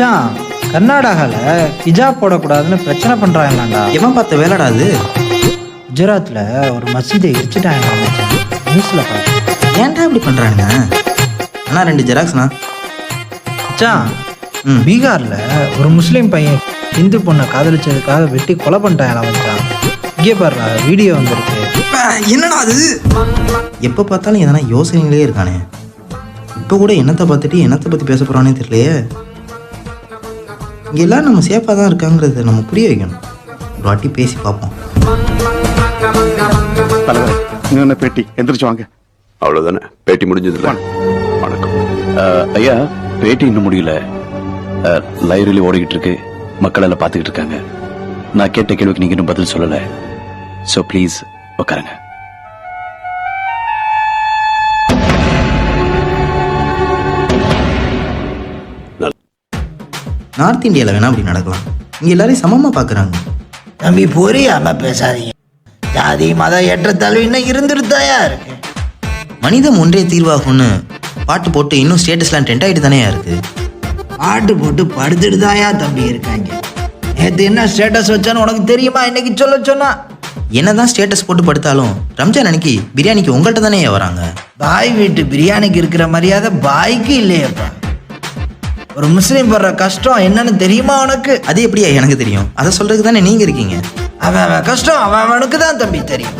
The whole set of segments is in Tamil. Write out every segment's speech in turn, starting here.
மச்சான் கர்நாடகாவில் ஹிஜாப் போடக்கூடாதுன்னு பிரச்சனை பண்ணுறாங்களாண்டா எவன் பார்த்த வேலைடா அது? குஜராத்தில் ஒரு மசீதை எரிச்சிட்டாங்க மச்சான். நியூஸில் பார்த்தேன் ஏன்டா இப்படி பண்றாங்க? அண்ணா ரெண்டு ஜெராக்ஸ்ண்ணா. மச்சான் ம். பீகாரில் ஒரு முஸ்லீம் பையன் இந்து பொண்ணை காதலிச்சதுக்காக வெட்டி கொலை பண்ணிட்டாங்களா மச்சான். இங்கே பாருடா வீடியோ வந்திருக்கு. அப்பா, என்னடா அது? எப்போ பார்த்தாலும் எதனா யோசனைகளே இருக்கானே. இப்போ கூட என்னத்தை பார்த்துட்டு என்னத்தை பற்றி பேச போகிறானே தெரியலையே. இங்கே எல்லாரும் நம்ம சேஃபாக தான் இருக்காங்கிறத நம்ம புரிய வைக்கணும். ஒரு வாட்டி பேசி பார்ப்போம். தலைவர் இன்னொன்னு பேட்டி? எந்திரிச்சு வாங்க. அவ்வளவுதானே? பேட்டி முடிஞ்சதுல வணக்கம். ஐயா பேட்டி இன்னும் முடியல. லைப்ரரி ஓடிக்கிட்டு இருக்கு. மக்கள் எல்லாம் பார்த்துக்கிட்டு இருக்காங்க. நான் கேட்ட கேள்விக்கு நீங்க இன்னும் பதில் சொல்லல. ஸோ ப்ளீஸ் உட்காருங்க. நார்த் இந்தியாவில் வேணா அப்படி நடக்கலாம். இங்கே எல்லாரையும் சமமாக பார்க்குறாங்க தம்பி புரியாம பேசாதீங்க. ஜாதி மத ஏற்றத்தாழ்வு இன்னும் இருந்துருத்தாயா இருக்கு. மனிதம் ஒன்றே தீர்வாகும்னு பாட்டு போட்டு இன்னும் ஸ்டேட்டஸ்லாம் டென்ட் ஆகிட்டு தானே இருக்கு? பாட்டு போட்டு படுத்துட்டு தாயா தம்பி இருக்காங்க. நேத்து என்ன ஸ்டேட்டஸ் வச்சான்னு உனக்கு தெரியுமா? இன்னைக்கு சொல்ல சொன்னா. என்னதான் ஸ்டேட்டஸ் போட்டு படுத்தாலும் ரம்ஜான் அன்னைக்கு பிரியாணிக்கு உங்கள்கிட்ட தானே வராங்க? பாய் வீட்டு பிரியாணிக்கு இருக்கிற மரியாதை பாய்க்கு இல்லையேப்பா. ஒரு முஸ்லீம் படுற கஷ்டம் என்னன்னு தெரியுமா உனக்கு? அது எப்படியா எனக்கு தெரியும்? அதை சொல்றதுக்கு தானே நீங்க இருக்கீங்க. அவன் அவன் கஷ்டம் அவன் அவனுக்கு தான் தம்பி தெரியும்.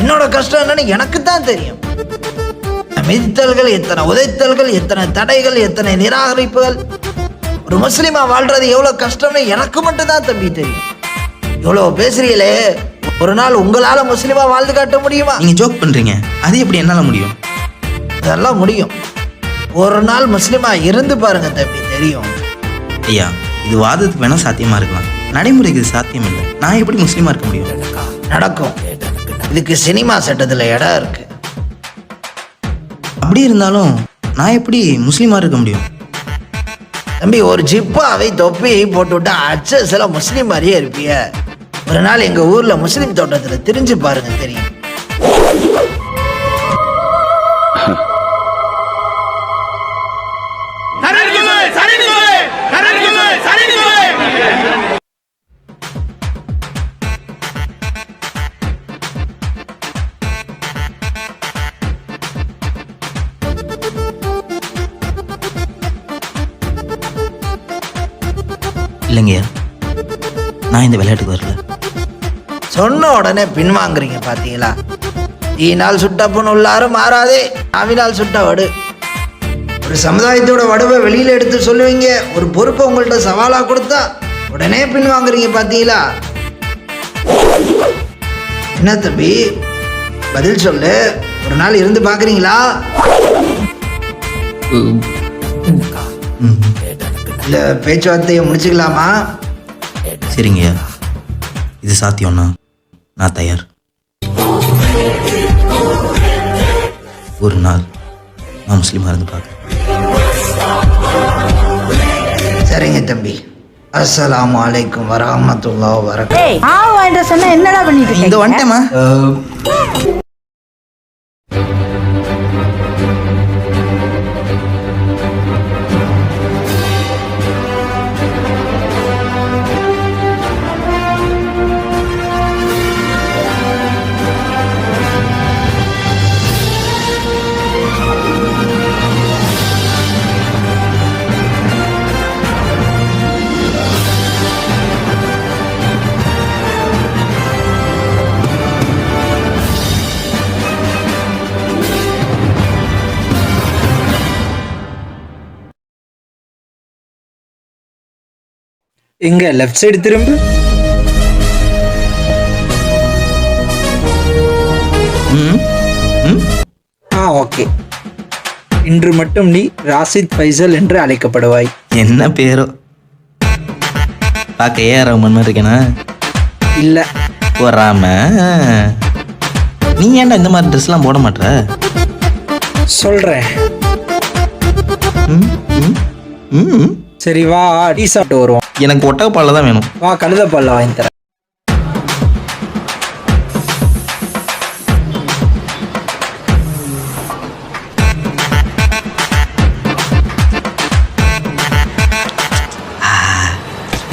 என்னோட கஷ்டம் என்னன்னு எனக்கு தான் தெரியும். மிதித்தல்கள் எத்தனை உதைத்தல்கள் எத்தனை தடைகள் எத்தனை நிராகரிப்புகள். ஒரு முஸ்லீமா வாழ்றது எவ்வளவு கஷ்டம்னு எனக்கு மட்டும் தான் தம்பி தெரியும். இவ்வளவு பேசுறீங்களே ஒரு நாள் உங்களால முஸ்லீமா வாழ்ந்து காட்ட முடியுமா? நீங்க ஜோக் பண்றீங்க. அது எப்படி என்னால முடியும்? அதெல்லாம் முடியும். ஒரு நாள் முஸ்லீமா இருந்து பாருங்க தம்பி தெரியும். ஐயா இது வாதத்துக்கு வேணா சாத்தியமா இருக்கலாம். நடைமுறைக்கு இது சாத்தியம் இல்லை நான் எப்படி முஸ்லீமா இருக்க முடியும்? நடக்கும். இதுக்கு சினிமா சட்டத்துல இடம் இருக்கு. அப்படி இருந்தாலும் நான் எப்படி முஸ்லீமா இருக்க முடியும்? தம்பி ஒரு ஜிப்பாவை தொப்பி போட்டு விட்டா அச்சஸ்ல முஸ்லீம் மாதிரியே இருப்பிய. ஒரு நாள் எங்க ஊர்ல முஸ்லீம் தோட்டத்துல திரிஞ்சு பாருங்க தெரியும். இல்லைங்கய்யா நான் இந்த விளையாட்டுக்கு வரல. சொன்ன உடனே பின்வாங்குறீங்க பார்த்தீங்களா தீனால் சுட்ட புண் உள்ளாரும் மாறாதே. அவினால் சுட்ட வடு. ஒரு சமுதாயத்தோட வடுவை வெளியில் எடுத்து சொல்லுவீங்க. ஒரு பொறுப்பை உங்கள்ட்ட சவாலாக கொடுத்தா உடனே பின் வாங்குறீங்க பார்த்தீங்களா என்ன தம்பி? பதில் சொல்லு. ஒரு நாள் இருந்து பார்க்குறீங்களா இல்லை பேச்சுவார்த்தையை முடிச்சுக்கலாமா? சரிங்க. இது சாத்தியம்னா நான் தயார். ஒரு நாள் நான் முஸ்லீமாக இருந்து பார்க்குறேன் சரிங்க தம்பி. அஸ்ஸலாமு ஆவு வாங்கிட்டு சொன்னா என்னடா பண்ணிட்டு இந்த இருக்கீங்க? எங்க லெஃப்ட் சைடு திரும்பு. ஆ ஓகே இன்று மட்டும் நீ ராசித் ஃபைசல் என்று அழைக்கப்படுவாய். என்ன பேரோ? பார்க்க ஏஆர் ரஹ்மான் மாதிரி இருக்கேனா? இல்லை. போறாம? நீ ஏன்டா இந்த மாதிரி ட்ரெஸ்லாம் போட மாட்ற? சொல்கிறேன் ம் ம் ம். சரி வா டீ சாப்பிட்டு வருவோம் எனக்கு ஒட்டகப்பாலில் தான் வேணும் வா கழுத பால்ல வாங்கி தரேன்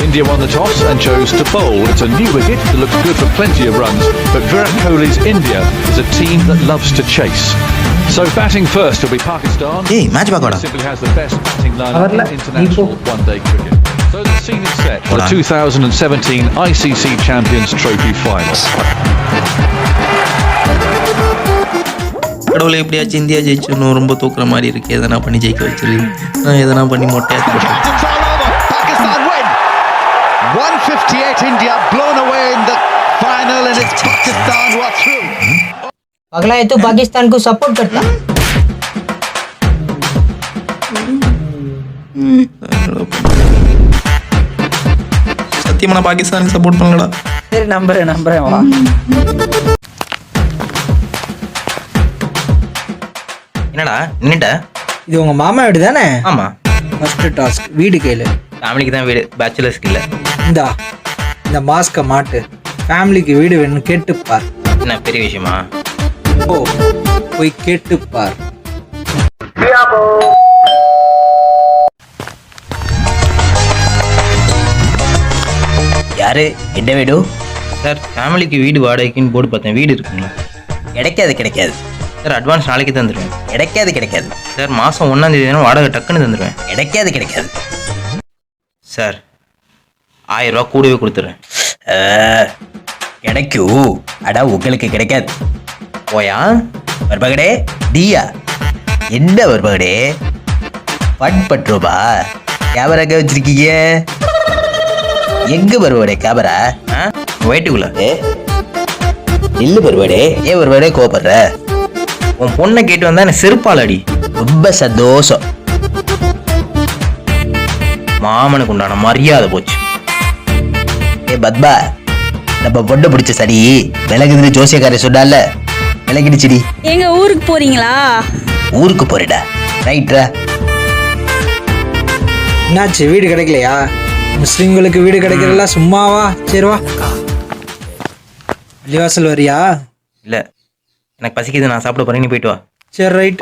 India won the toss and chose to bowl. It's a new wicket that looks good for plenty of runs, but Virat Kohli's India is a team that loves to chase. So batting first will be Pakistan. ஏய் match பார்க்கடா Simply has the best batting lineup Avarla, in international Nico. one-day cricket. So the scene is set for the 2017 ICC Champions Trophy final. கடவுளை எப்படியாச்சும் இந்தியா ஜெயிச்சிடணும் ரொம்ப தூக்குற மாதிரி இருக்கு எதனா பண்ணி ஜெயிக்க வச்சிரு நான் எதனா பண்ணி மொட்டையாச்சு போட்டேன் Pakistan win. 158 India blown away in the final and it's Pakistan who are through. अगला है तो पाकिस्तान को सपोर्ट करता சத்தியமா நான் பாகிஸ்தானுக்கு சப்போர்ட் பண்ணலடா சரி நம்புறேன் நம்புறேன் வா என்னடா நின்னுட்ட இது உங்க மாமா வீடு தானே ஆமா ஃபர்ஸ்ட் டாஸ்க் வீடு கேளு ஃபேமிலிக்கு தான் வீடு பேச்சுலர்ஸ்க்கு இல்லை இந்தா இந்த மாஸ்கை மாட்டு ஃபேமிலிக்கு வீடு வேணும்னு கேட்டுப்பார் என்ன பெரிய விஷயமா ஓ போய் கேட்டுப்பார் யாரு? என்ன வேணும் சார் ஃபேமிலிக்கு வீடு வாடகைக்குன்னு போர்டு பார்த்தேன். வீடு இருக்குங்களா? கிடைக்காது கிடைக்காது. சார் அட்வான்ஸ் நாளைக்கு தந்துடுவேன் கிடைக்காது கிடைக்காது. சார் மாதம் ஒன்றாம் தேதி தானே வாடகை டக்குன்னு தந்துடுவேன் கிடைக்காது கிடைக்காது. சார் ஆயிரம் ரூபா கூடவே கொடுத்துட்றேன் கிடைக்கும். ஆனா உங்களுக்கு கிடைக்காது. போயா? மருமகனே நீயா என்ன மருமகனே ஃபன் பண்றோமா கேமரா எங்க வச்சிருக்கீங்க? எங்க மருமகனே கேமரா ஆ? வயிட்டுக்குள்ள ஏ இல்ல மருமகனே ஏன் மருமகனே கோபப்படுற? உன் பொண்ணை கேட்டு வந்தா என்ன செருப்பால் அடி ரொம்ப சந்தோஷம். மாமனுக்கு உண்டான மரியாதை போச்சு. ஏ பத்மா நம்ம பொண்ணை பிடிச்ச சரி விலகுதுன்னு ஜோசியக்காரர் சொன்னால விலகிடுச்சுடி எங்க ஊருக்கு போறீங்களா? ஊருக்கு போறேடா ரைட்ரா என்னாச்சு வீடு கிடைக்கலையா? முஸ்லிம்களுக்கு வீடு கிடைக்கிறதெல்லாம் சும்மாவா? சரி வா. வெளிவாசல் வரியா? இல்லை. எனக்கு பசிக்குது நான் சாப்பிட போறேன் நீ போயிட்டு வா. சரி ரைட்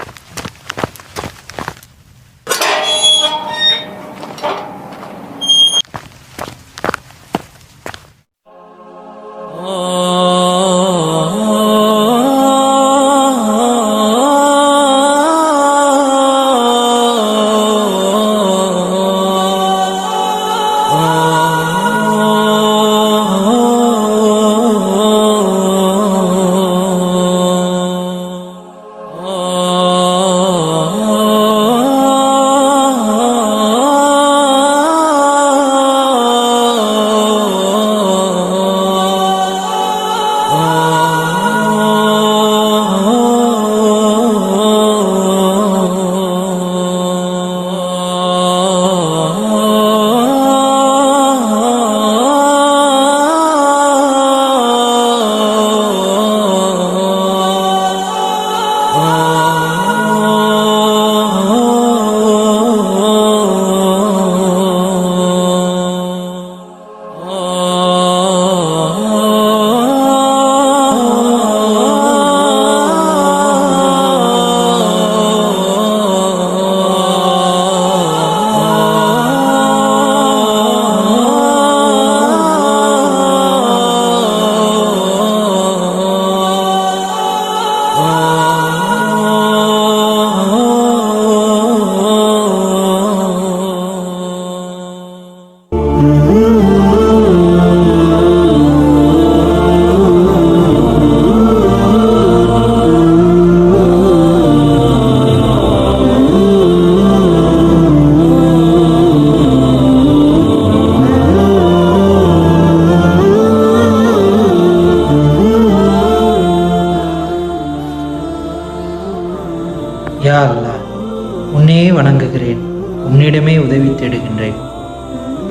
வணங்குகிறேன். உன்னிடமே உதவி தேடுகின்றேன்.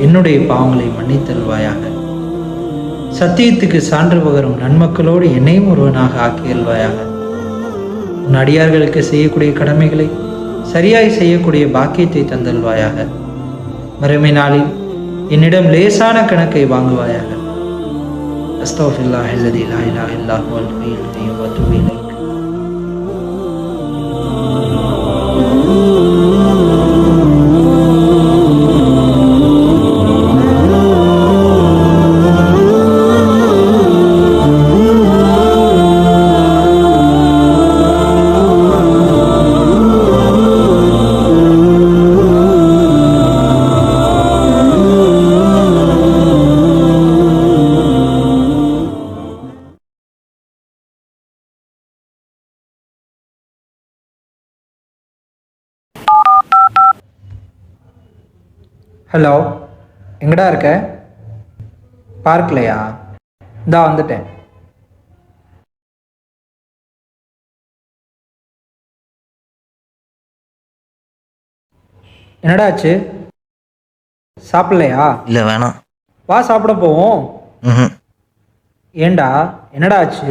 என்னுடைய பாவங்களை மன்னித்தல்வாயாக சத்தியத்துக்கு சான்று பகரும் நன்மக்களோடு என்னையும் ஒருவனாக ஆக்கியல்வாயாக உன் அடியார்களுக்கு செய்யக்கூடிய கடமைகளை சரியாய் செய்யக்கூடிய பாக்கியத்தை தந்தல்வாயாக மறுமை நாளில் என்னிடம் லேசான கணக்கை வாங்குவாயாக. அஸ்தோஃபில்லாஹ் இல்லதி லா இலாஹ இல்லாஹு அல் ஹய்யுல் கய்யூம் ஹலோ எங்கடா இருக்க? பார்க்கலையா இந்தா வந்துட்டேன். என்னடா ஆச்சு சாப்பிடலையா? இல்லை வேணாம். வா சாப்பிட போவோம். ஏண்டா? என்னடா ஆச்சு?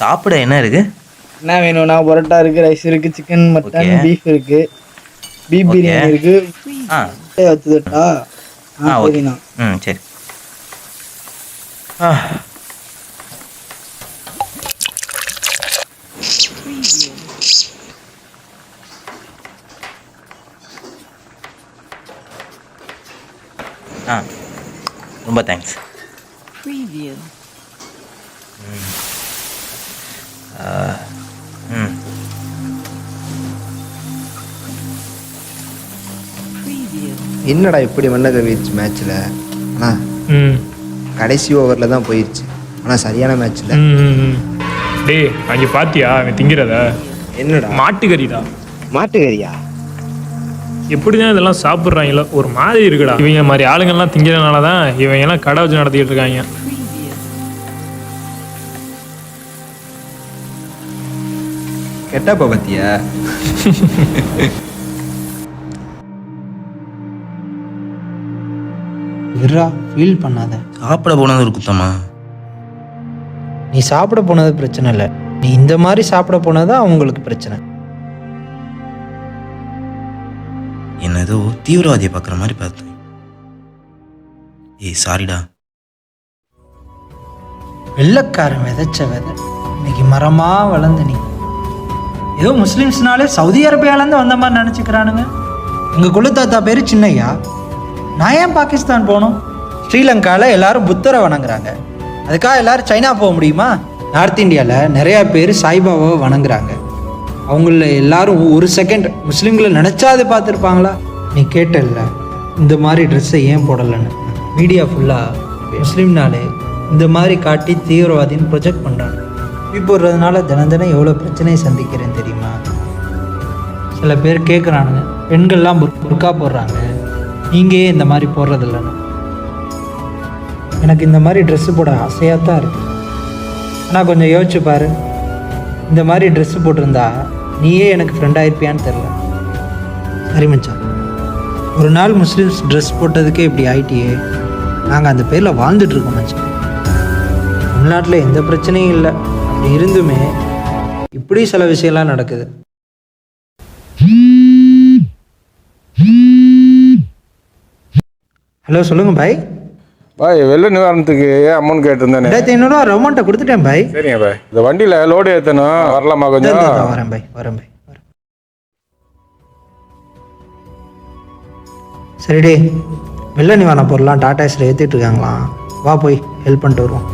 சாப்பிட என்ன இருக்கு? என்ன வேணும்னா பரோட்டா இருக்கு ரைஸ் இருக்கு சிக்கன் மட்டன். பீஃப் இருக்கு. Beef Okay. பிரியாணி இருக்கு. ஆ. வச்சுதட்டா ஆ ஓகே சரிண்ணா ம் சரி. ஆ. ஆ. ரொம்ப தேங்க்ஸ் ம். என்னடா இப்படி மண்ணக வீச்சு மேட்ச்சில் அண்ணா ம். கடைசி ஓவரில் தான் போயிடுச்சு ஆனால் சரியான மேட்ச்சில். டேய் அங்கே பாத்தியா? அவன் திங்கிறத? என்னடா? மாட்டுக்கறிடா. மாட்டுக்கறியா? எப்படிதான் இதெல்லாம் சாப்பிட்றாங்களோ? ஒரு மாதிரி இருக்குடா. இவங்க மாதிரி ஆளுங்கள்லாம் திங்கிறதுனால தான் இவங்க எல்லாம் கடை வச்சு நடத்திட்டு இருக்காங்க. கெட்டப்ப பத்தியா? இருடா ஃபீல் பண்ணாத. சாப்பிட போனது ஒரு குத்தமா? நீ சாப்பிட போனது பிரச்சனை இல்லை. நீ இந்த மாதிரி சாப்பிட போனது அவங்களுக்கு பிரச்சனை. என்ன ஏதோ தீவிரவாதியை பார்க்குற மாதிரி பார்த்தேன் ஏய் சாரிடா. வெள்ளக்காரன் விதைச்ச விதை. இன்னைக்கு மரமா வளர்ந்து நீ. ஏதோ முஸ்லிம்ஸ்னாலே சவுதி அரேபியாலேருந்து வந்த மாதிரி நினச்சிக்கிறானுங்க. எங்கள் குல தாத்தா பேர் சின்னையா? நான் ஏன் பாகிஸ்தான் போகணும்? ஸ்ரீலங்காவில் எல்லாரும் புத்தரை வணங்குறாங்க. அதுக்காக எல்லாரும் சைனா போக முடியுமா? நார்த் இந்தியாவில் நிறையா பேர் சாய்பாபாவை வணங்குறாங்க. அவங்கள எல்லாரும் ஒரு செகண்ட் முஸ்லீம்களை நினச்சாது பார்த்துருப்பாங்களா? நீ கேட்டல இந்த மாதிரி ட்ரெஸ்ஸை ஏன் போடலைன்னு. மீடியா ஃபுல்லாக முஸ்லீம்னாலே இந்த மாதிரி காட்டி தீவிரவாதின்னு ப்ரொஜெக்ட் பண்ணுறாங்க இப்படி போடுறதுனால தினம் தினம் எவ்வளோ பிரச்சனையை சந்திக்கிறேன் தெரியுமா? சில பேர் கேட்குறானுங்க பெண்கள்லாம் புர்- புர்கா போடுறாங்க. நீங்கள் ஏன் இந்த மாதிரி போடுறதில்லன்னு எனக்கு இந்த மாதிரி ட்ரெஸ்ஸு போட ஆசையாக தான் இருக்குது ஆனால் கொஞ்சம் யோசிச்சு பாரு. இந்த மாதிரி ட்ரெஸ்ஸு போட்டிருந்தா நீயே எனக்கு ஃப்ரெண்டாயிருப்பியான்னு தெரில சரி மச்சான். ஒரு நாள் முஸ்லீம்ஸ் ட்ரெஸ் போட்டதுக்கே இப்படி ஆயிட்டியே. நாங்கள் அந்த பேரில் வாழ்ந்துட்டுருக்கோம் மச்சான். தமிழ்நாட்டில் எந்த பிரச்சனையும் இல்லை. அப்படி இருந்துமே இப்படி சில விஷயம்லாம் நடக்குது. ஹலோ சொல்லுங்கள் பாய். பாய் வெள்ள நிவாரணத்துக்கு அமௌண்ட் கேட்டிருந்தேனே? ரெண்டாயிரத்தி ஐநூறுரூவா ரவுண்ட்டை கொடுத்துட்டேன் பாய். சரிங்க பாய். இந்த வண்டியில லோடு ஏத்தணும். வரலாமா கொஞ்சம்? வரேன் பாய் வரேன் பாய் சரிடி. வெள்ள நிவாரண பொருள்லாம் டாடா ஏற்றிட்டு இருக்காங்களாம். வா போய் ஹெல்ப் பண்ணிட்டு வருவோம்.